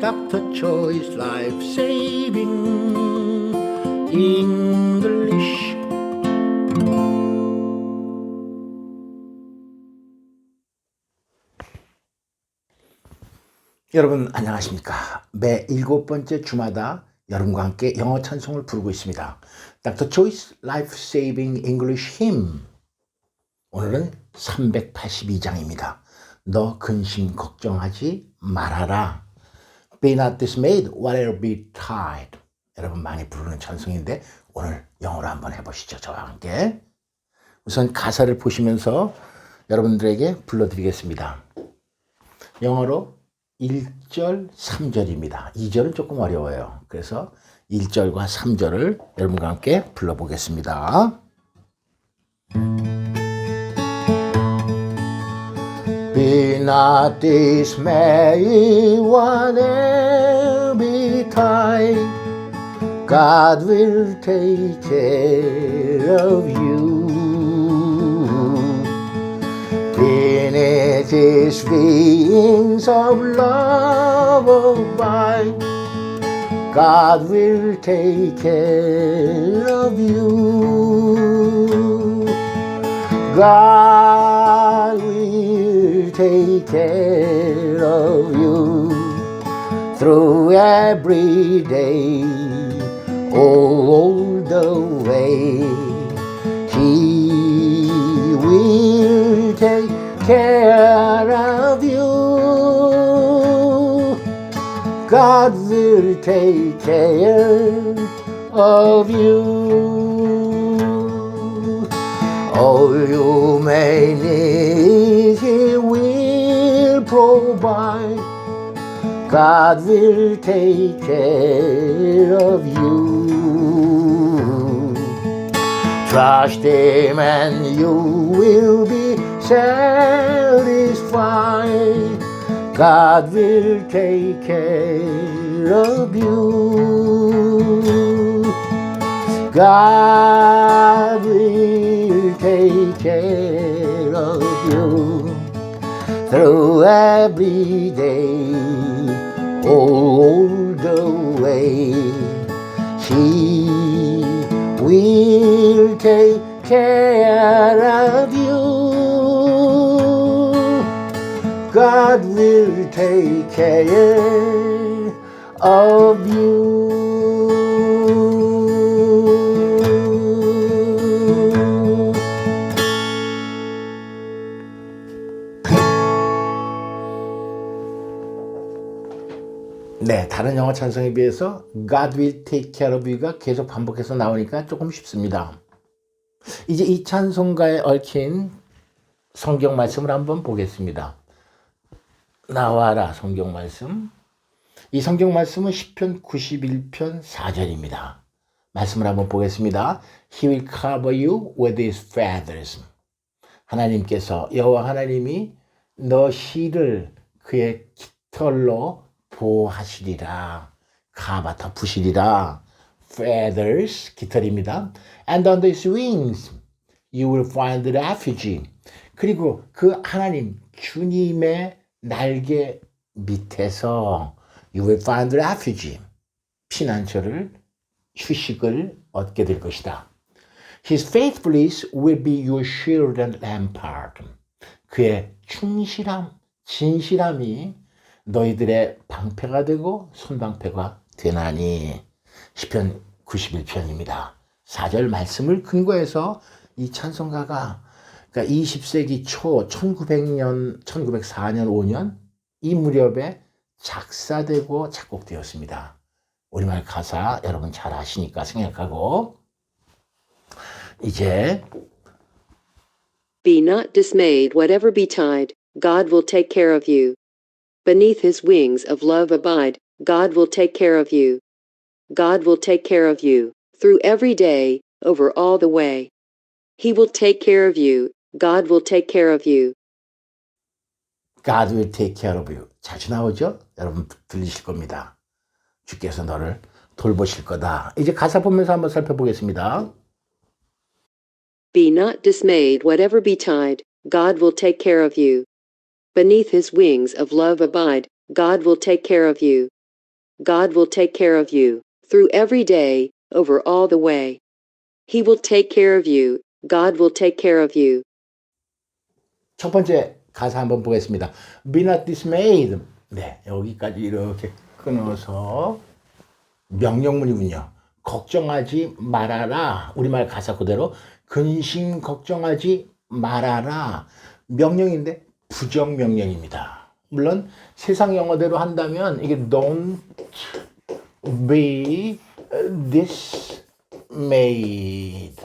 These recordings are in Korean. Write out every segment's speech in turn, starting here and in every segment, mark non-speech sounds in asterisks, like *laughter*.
Dr. Choice Life Saving English 여러분 안녕하십니까? 매 일곱 번째 주마다 여러분과 함께 영어 찬송을 부르고 있습니다. Dr. Choice Life Saving English Hymn 오늘은 382장입니다. 너 근심 걱정하지 말아라. Be not dismayed, whatever be tide. 여러분 많이 부르는 찬송인데 오늘 영어로 한번 해보시죠. 저와 함께. 우선 가사를 보시면서 여러분들에게 불러드리겠습니다. 영어로 1절, 3절입니다. 2절은 조금 어려워요. 그래서 1절과 3절을 여러분과 함께 불러보겠습니다. Be not dismayed, whatever betide, God will take care of you. Beneath his wings of love abide, God will take care of you. God will take care of you through every day, all the way. He will take care of you. God will take care of you. All you may need, provide. God will take care of you. Trust Him and you will be satisfied. God will take care of you. God will take care of you through every day, oh, all the way. He will take care of you. God will take care of you. 다른 영어 찬송에 비해서 God will take care of you가 계속 반복해서 나오니까 조금 쉽습니다. 이제 이 찬송가에 얽힌 성경 말씀을 한번 보겠습니다. 나와라 성경 말씀. 이 성경 말씀은 10편 91편 4절입니다. 말씀을 한번 보겠습니다. He will cover you with his feathers. 하나님께서 여호와 하나님이 너 씨를 그의 깃털로 보호하시리라. 가바 덮으시리라. feathers 깃털입니다. And under his wings you will find refuge. 그리고 그 하나님 주님의 날개 밑에서 you will find refuge. 피난처를 휴식을 얻게 될 것이다. His faithfulness will be your shield and rampart. 그의 충실함, 진실함이 너희들의 방패가 되고 손방패가 되나니. 10편 91편입니다. 4절 말씀을 근거해서 이 찬송가가 그러니까 20세기 초 1900년, 1904년, 5년 이 무렵에 작사되고 작곡되었습니다. 우리말 가사 여러분 잘 아시니까 생각하고 이제 Be not dismayed, whatever betide, God will take care of you. Beneath his wings of love abide, God will take care of you. God will take care of you, through every day, over all the way. He will take care of you, God will take care of you. God will take care of you. 자주 나오죠? 여러분 들리실 겁니다. 주께서 너를 돌보실 거다. 이제 가사 보면서 한번 살펴보겠습니다. Be not dismayed, whatever betide, God will take care of you. Beneath his wings of love abide, God will take care of you. God will take care of you. Through every day, over all the way. He will take care of you. God will take care of you. 첫 번째 가사 한번 보겠습니다. Be not dismayed. 네, 여기까지 이렇게 끊어서 명령문이군요. 걱정하지 말아라. 우리말 가사 그대로 근심 걱정하지 말아라. 명령인데 부정 명령입니다. 물론 세상 영어대로 한다면 이게 don't be dismayed.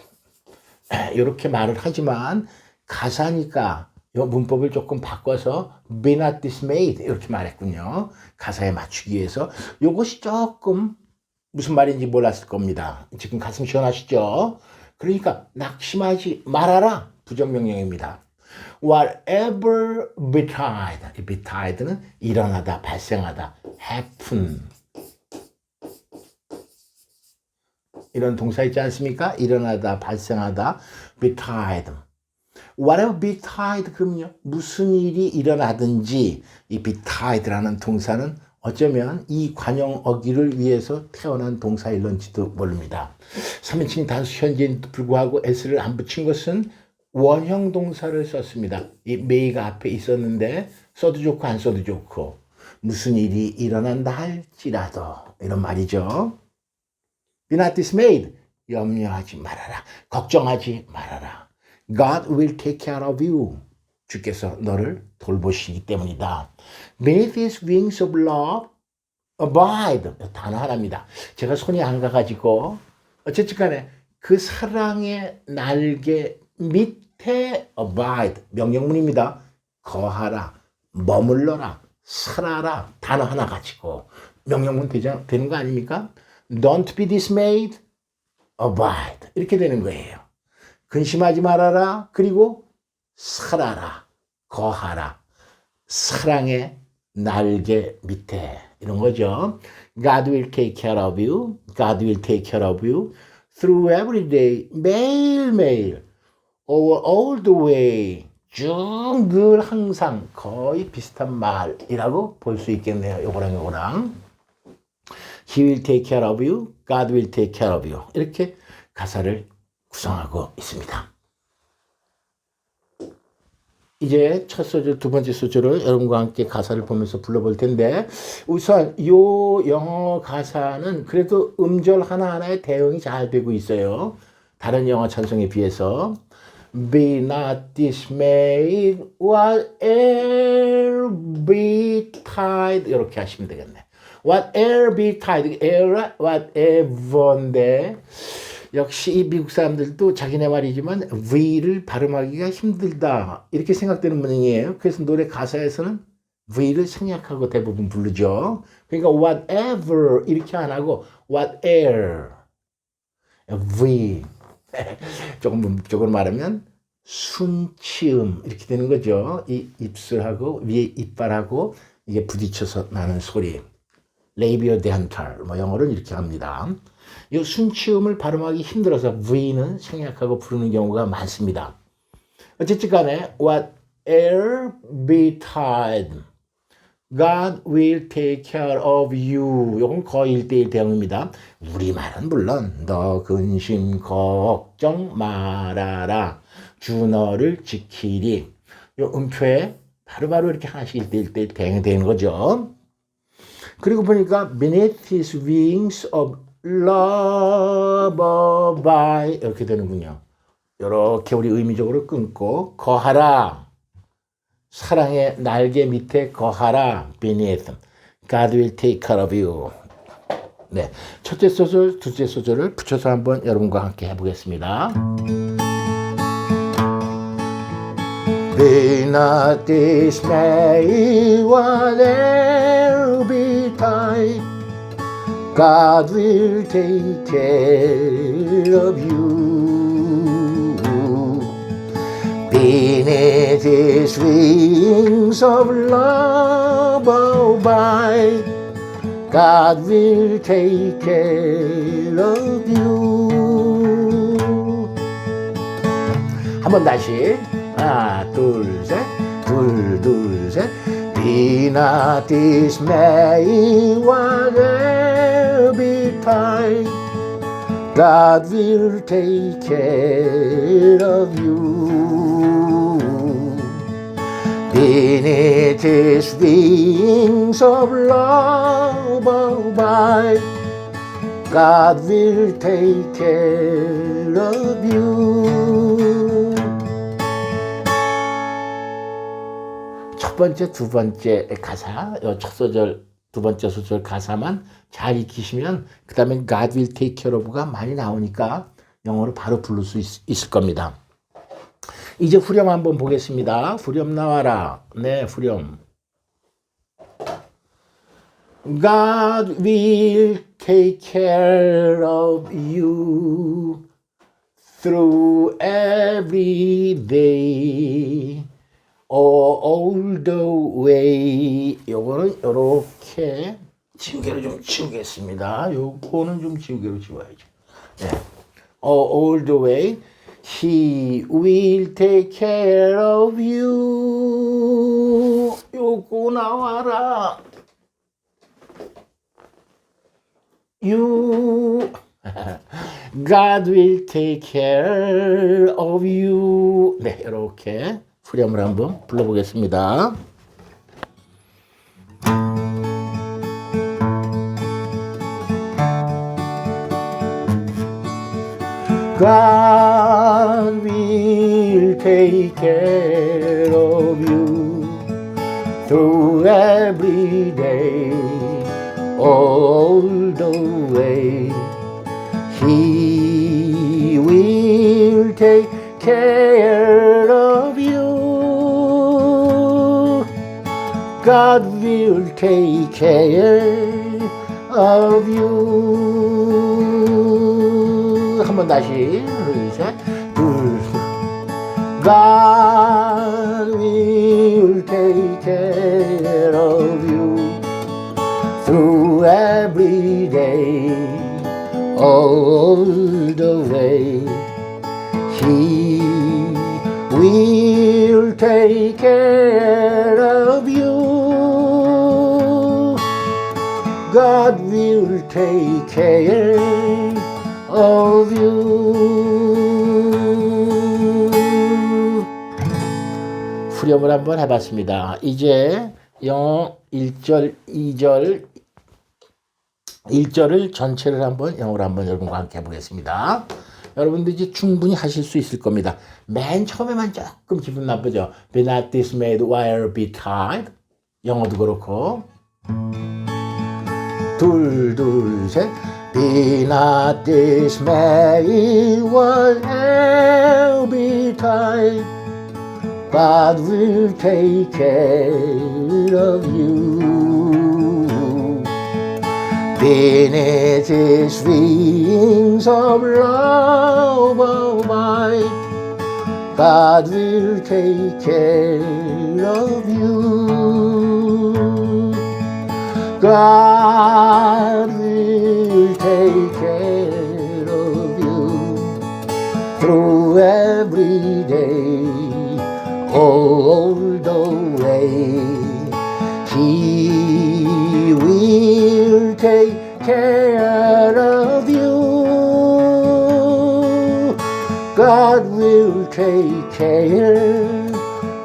이렇게 말을 하지만 가사니까 이 문법을 조금 바꿔서 be not dismayed 이렇게 말했군요. 가사에 맞추기 위해서 이것이 조금 무슨 말인지 몰랐을 겁니다. 지금 가슴 시원하시죠? 그러니까 낙심하지 말아라 부정명령입니다. Whatever betide, 이 betide는 일어나다, 발생하다, happen 이런 동사 있지 않습니까? 일어나다, 발생하다, betide. Whatever betide 그럼요. 무슨 일이 일어나든지 이 betide라는 동사는 어쩌면 이 관용 어기를 위해서 태어난 동사일런지도 모릅니다. 3인칭 단수 현재인도 불구하고 s를 안 붙인 것은 원형 동사를 썼습니다. 이 may가 앞에 있었는데 써도 좋고 안 써도 좋고 무슨 일이 일어난다 할지라도 이런 말이죠. Be not dismayed. 염려하지 말아라. 걱정하지 말아라. God will take care of you. 주께서 너를 돌보시기 때문이다. Beneath his wings of love, abide. 단어 하나입니다. 제가 손이 안 가가지고, 어쨌든 간에 그 사랑의 날개 밑에 abide. 명령문입니다. 거하라. 머물러라. 살아라. 단어 하나 가지고. 명령문 되자, 되는 거 아닙니까? Don't be dismayed. abide. 이렇게 되는 거예요. 근심하지 말아라. 그리고 살아라. 거하라. 사랑의 날개 밑에. 이런 거죠. God will take care of you. God will take care of you. Through every day. 매일매일. Over all the way. 쭉 늘 항상 거의 비슷한 말이라고 볼 수 있겠네요. 요거랑 요거랑. He will take care of you. God will take care of you. 이렇게 가사를 구성하고 있습니다. 이제 첫 소절, 두 번째 소절을 여러분과 함께 가사를 보면서 불러볼 텐데, 우선 요 영어 가사는 그래도 음절 하나하나에 대응이 잘 되고 있어요. 다른 영어 찬송에 비해서. Be not dismayed, whatever betide. 이렇게 하시면 되겠네. Whatever betide, air, whatever인데, 역시 이 미국 사람들도 자기네 말이지만 V를 발음하기가 힘들다 이렇게 생각되는 모양이에요. 그래서 노래 가사에서는 V를 생략하고 대부분 부르죠. 그러니까 whatever 이렇게 안 하고 whatever V *laughs* 조금 문법적으로 말하면 순치음 이렇게 되는 거죠. 이 입술하고 위에 이빨하고 이게 부딪혀서 나는 소리. 레이비어 데한탈 뭐 영어로는 이렇게 합니다. 이 순치음을 발음하기 힘들어서 V는 생략하고 부르는 경우가 많습니다. 어쨌든 간에 whatever betide God will take care of you. 이건 거의 1대1 대응입니다. 우리말은 물론 너 근심 걱정 말아라. 주 너를 지키리. 이 음표에 바로바로 이렇게 하나씩 1대1 대응이 되는 거죠. 그리고 보니까 beneath his wings of love by 이렇게 되는군요. 이렇게 우리 의미적으로 끊고 거하라. 사랑의 날개 밑에 거하라. beneath. God will take care of you. 네. 첫째 소절, 둘째 소절을 붙여서 한번 여러분과 함께 해보겠습니다. Be not dismayed, whatever betide. God will take care of you. Beneath his wings of love abide. God will take care of you. 한 번 다시 하나 둘셋둘둘셋 Be Be not dismayed, whatever betide. God will take care of you. Beneath His wings of love abide. God will take care of you. 첫 번째, 두 번째 가사, 어, 첫 소절, 두 번째 소절 가사만 잘 익히시면 그 다음에 God will take care of가 많이 나오니까 영어로 바로 부를 수 있, 있을 겁니다. 이제 후렴 한번 보겠습니다. 후렴 나와라. 네, 후렴. God will take care of you through every day. all the way. 요거는 요렇게 지우개로 좀 지우겠습니다. 요거는 좀 지우개로 지워야죠. 네. all the way. He will take care of you. 요거 나와라. You. God will take care of you. 네, 이렇게 후렴을 한번 불러보겠습니다. God will take care of you through every day, all the way. He will take care of you. God will take care of you. 한번 다시 둘. God will take care of you through every day, all the way. He will take care of you. God will take care of you. 후렴을 한번 해봤습니다. 이제 영어 1절, 2절, 1절을 전체를 한번 영어로 한번 여러분과 함께 해보겠습니다. 여러분들 이제 충분히 하실 수 있을 겁니다. 맨 처음에만 조금 기분 나쁘죠. Be not dismayed while be tired. 영어도 그렇고. 둘, 둘, 셋. Be not dismayed while be tired. God will take care of you. Beneath his wings of love oh abide. God will take care of you. God all the way. He will take care of you. God will take care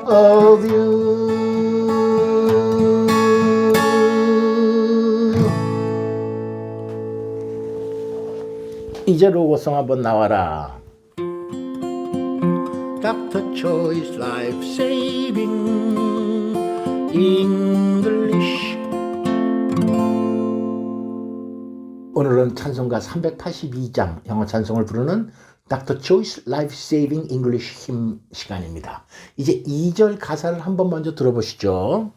of you. 이제 로고송 한번 나와라. Dr. Choice Life Saving English 오늘은 찬송가 382장 영어 찬송을 부르는 Dr. Choice Life Saving English 힘 시간입니다. 이제 2절 가사를 한번 먼저 들어보시죠.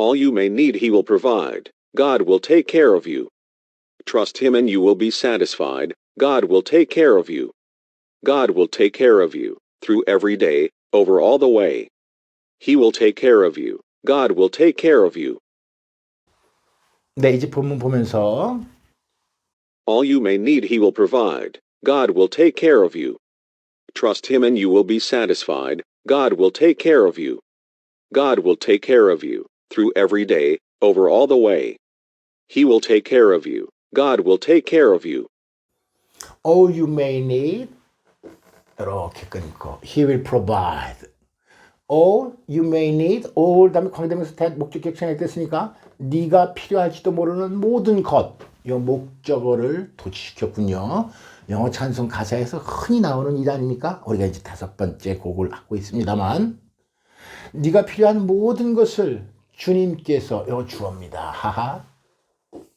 All you may need he will provide. God will take care of you. Trust him and you will be satisfied. God will take care of you. God will take care of you, through every day, over all the way. He will take care of you. God will take care of you. 네, 이제 본문 보면서 All you may need he will provide. God will take care of you. Trust him and you will be satisfied. God will take care of you. God will take care of you, through every day, over all the way. He will take care of you. God will take care of you. All you may need 이렇게 끊고 He will provide. All you may need. All 다음에 관계되면서 대 목적 격천에 됐으니까 네가 필요할지도 모르는 모든 것. 이 목적어를 도치시켰군요. 영어 찬송 가사에서 흔히 나오는 일 아닙니까? 우리가 이제 다섯 번째 곡을 하고 있습니다만 네가 필요한 모든 것을 주님께서 요 주옵니다. 하하.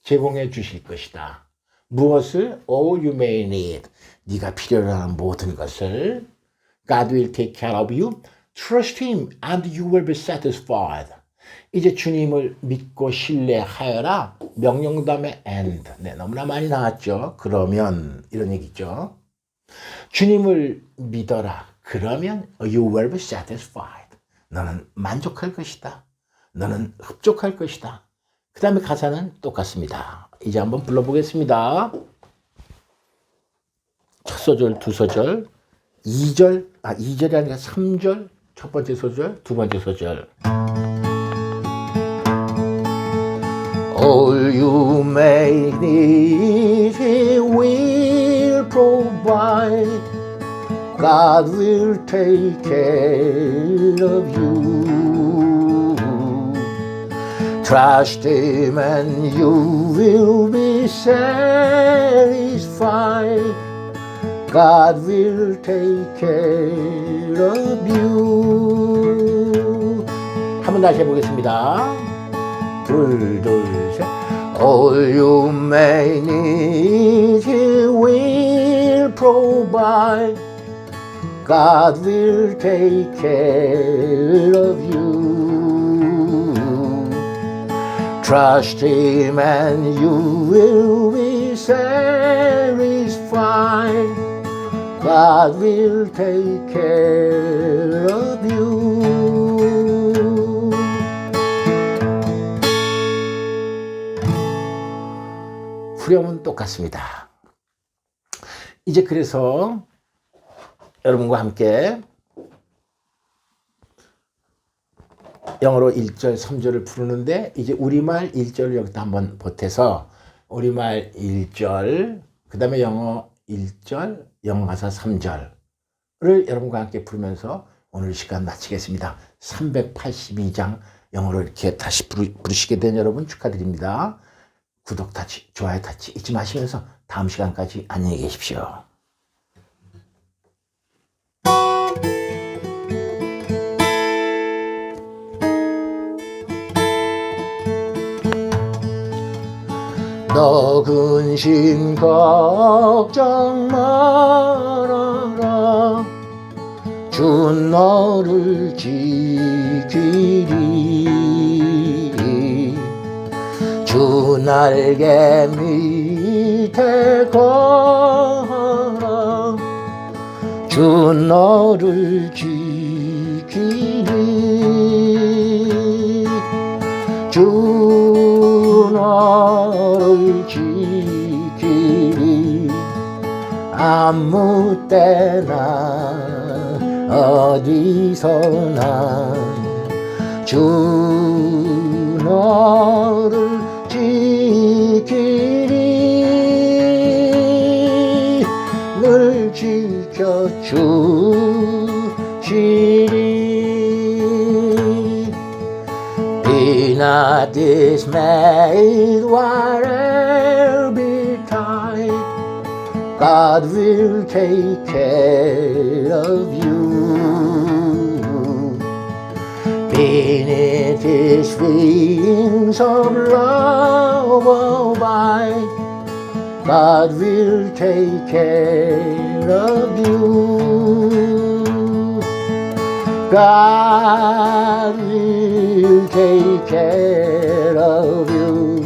제공해 주실 것이다. 무엇을? All you may need. 네가 필요로 하는 모든 것을 God will take care of you. Trust Him and you will be satisfied. 이제 주님을 믿고 신뢰하여라. 명령 다음에 and. 네, 너무나 많이 나왔죠. 그러면 이런 얘기죠. 주님을 믿어라. 그러면 you will be satisfied. 너는 만족할 것이다. 너는 흡족할 것이다. 그 다음에 가사는 똑같습니다. 이제 한번 불러보겠습니다. 첫 소절, 두 소절, 2절, 아, 2절이 아니라 3절, 첫 번째 소절, 두 번째 소절. All you may need, He will provide. God will take care of you. Trust Him and you will be satisfied. God will take care of you. 한번 다시 해보겠습니다. 둘, 둘, 셋. All you may need, He will provide. God will take care of you. Trust Him and you will be satisfied. God will take care of you. 후렴은 똑같습니다. 이제 그래서 여러분과 함께 영어로 1절, 3절을 부르는데 이제 우리말 1절을 여기다 한번 보태서 우리말 1절, 그 다음에 영어 1절, 영어 가사 3절을 여러분과 함께 부르면서 오늘 시간 마치겠습니다. 382장 영어로 이렇게 다시 부르, 부르시게 된 여러분 축하드립니다. 구독 타치, 좋아요 타치 잊지 마시면서 다음 시간까지 안녕히 계십시오. 너 근심 걱정 말아라. 주 너를 지키리. 주 날개 밑에 걸어 주 너를 지키리. 주 너를 지키리 아무 때나 어디서나 주 너를 지키리 늘 지켜 주시리 not dismayed, whatever betide. God will take care of you. Beneath His wings of love oh abide. God will take care of you. God will take care of you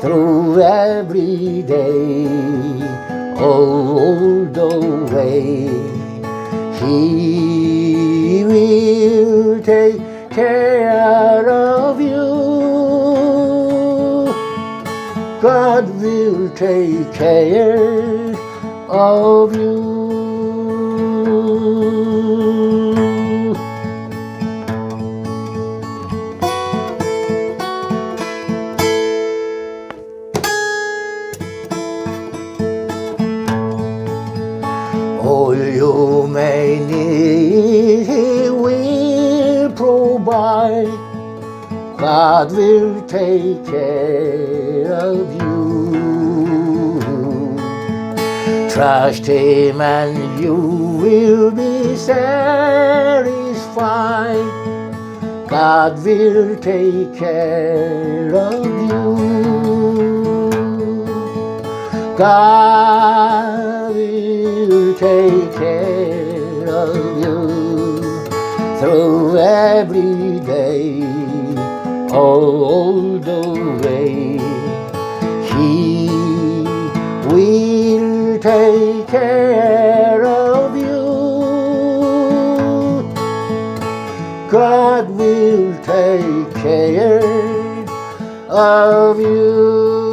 through every day, all the way. He will take care of you. God will take care of you. You God will take care of you. Trust Him and you will be satisfied. God will take care of you. God will take care of you through every day, all the way. He will take care of you. God will take care of you.